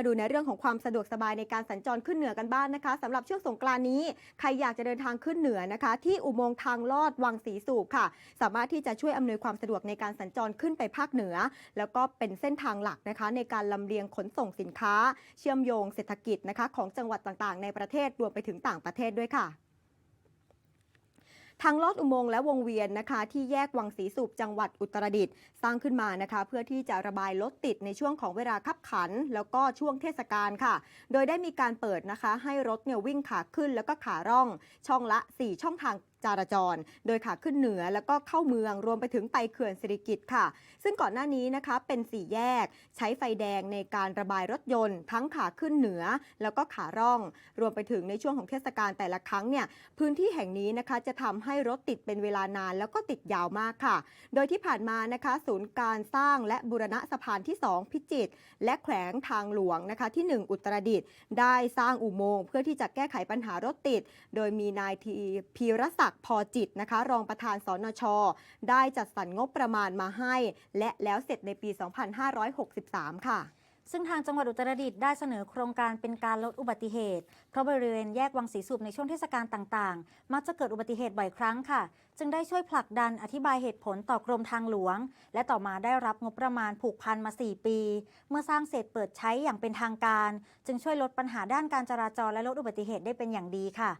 มาดูในเรื่องของความสะดวกสบายในการสัญจรขึ้นเหนือกันบ้างนนะคะสำหรับช่วงสงกรานนี้ ใครอยากจะเดินทางขึ้นเหนือนะคะ ที่อุโมงค์ทางลอดวังสีสูบค่ะ สามารถที่จะช่วยอำนวยความสะดวกในการสัญจรขึ้นไปภาคเหนือ แล้วก็เป็นเส้นทางหลักนะคะ ในการลำเลียงขนส่งสินค้า เชื่อมโยงเศรษฐกิจนะคะของจังหวัดต่างๆ ในประเทศรวมไปถึงต่างประเทศด้วยค่ะ ทางลอดอุโมงค์และวงเวียนนะคะที่แยกวังสีสูบจังหวัดอุตรดิตถ์สร้างขึ้นมานะคะ เพื่อที่จะระบายรถติดในช่วงของเวลาคับขัน แล้วก็ช่วงเทศกาลค่ะ โดยได้มีการเปิดนะคะ ให้รถเนี่ยวิ่งขาขึ้นแล้วก็ขาร่อง ช่องละ 4 ช่องทางจราจร โดยขาขึ้นเหนือแล้วก็เข้าเมืองรวมไปถึงไปเขื่อนสิริกิติ์ค่ะ ซึ่งก่อนหน้านี้นะคะเป็นสี่แยก ใช้ไฟแดงในการระบายรถยนต์ ทั้งขาขึ้นเหนือ แล้วก็ขาร่อง รวมไปถึงในช่วงของเทศกาลแต่ละครั้งเนี่ยพื้นที่แห่งนี้นะคะจะทำให้รถติดเป็นเวลานาน แล้วก็ติดยาวมากค่ะ โดยที่ผ่านมานะคะ ศูนย์การสร้างและบูรณะสะพานที่ 2 พิจิตรและแขวงทางหลวงนะคะที่ 1 อุตรดิตถ์ได้สร้างอุโมงค์เพื่อที่จะแก้ไขปัญหารถติด โดยมีนายทีพีรศักดิ์พอจิตนะคะ รองประธานสนช ได้จัดสรรงบประมาณมาให้ และแล้วเสร็จในปี 2563 ค่ะซึ่งทางจังหวัดอุตรดิตถ์ได้เสนอโครงการเป็นการลดอุบัติเหตุ เพราะบริเวณแยกวังสีสูบในช่วงเทศกาลต่างๆ มักจะเกิดอุบัติเหตุบ่อยครั้งค่ะ จึงได้ช่วยผลักดันอธิบายเหตุผลต่อกรมทางหลวง และต่อมาได้รับงบประมาณผูกพันมา 4 ปี เมื่อสร้างเสร็จเปิดใช้อย่างเป็นทางการ จึงช่วยลดปัญหาด้านการจราจรและลดอุบัติเหตุได้เป็นอย่างดีค่ะ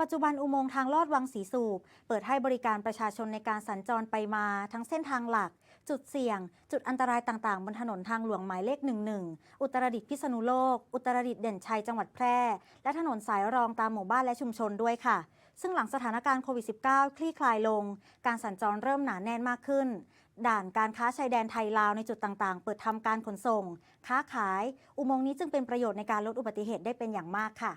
ปัจจุบันอุโมงค์ทางลอดวังสีสูบ เปิดให้บริการประชาชนในการสัญจรไปมา ทั้งเส้นทางหลัก จุดเสี่ยง จุดอันตรายต่างๆ บนถนนทางหลวงหมายเลข 11 อุตรดิตถ์พิษณุโลก อุตรดิตถ์เด่นชัยจังหวัดแพร่ และถนนสายรองตามหมู่บ้านและชุมชนด้วยค่ะ ซึ่งหลังสถานการณ์โควิด -19 คลี่คลายลง การสัญจรเริ่มหนาแน่นมากขึ้น ด่านการค้าชายแดนไทยลาวในจุดต่างๆ เปิดทำการขนส่ง ค้าขาย อุโมงค์นี้จึงเป็นประโยชน์ในการลดอุบัติเหตุได้เป็นอย่างมากค่ะ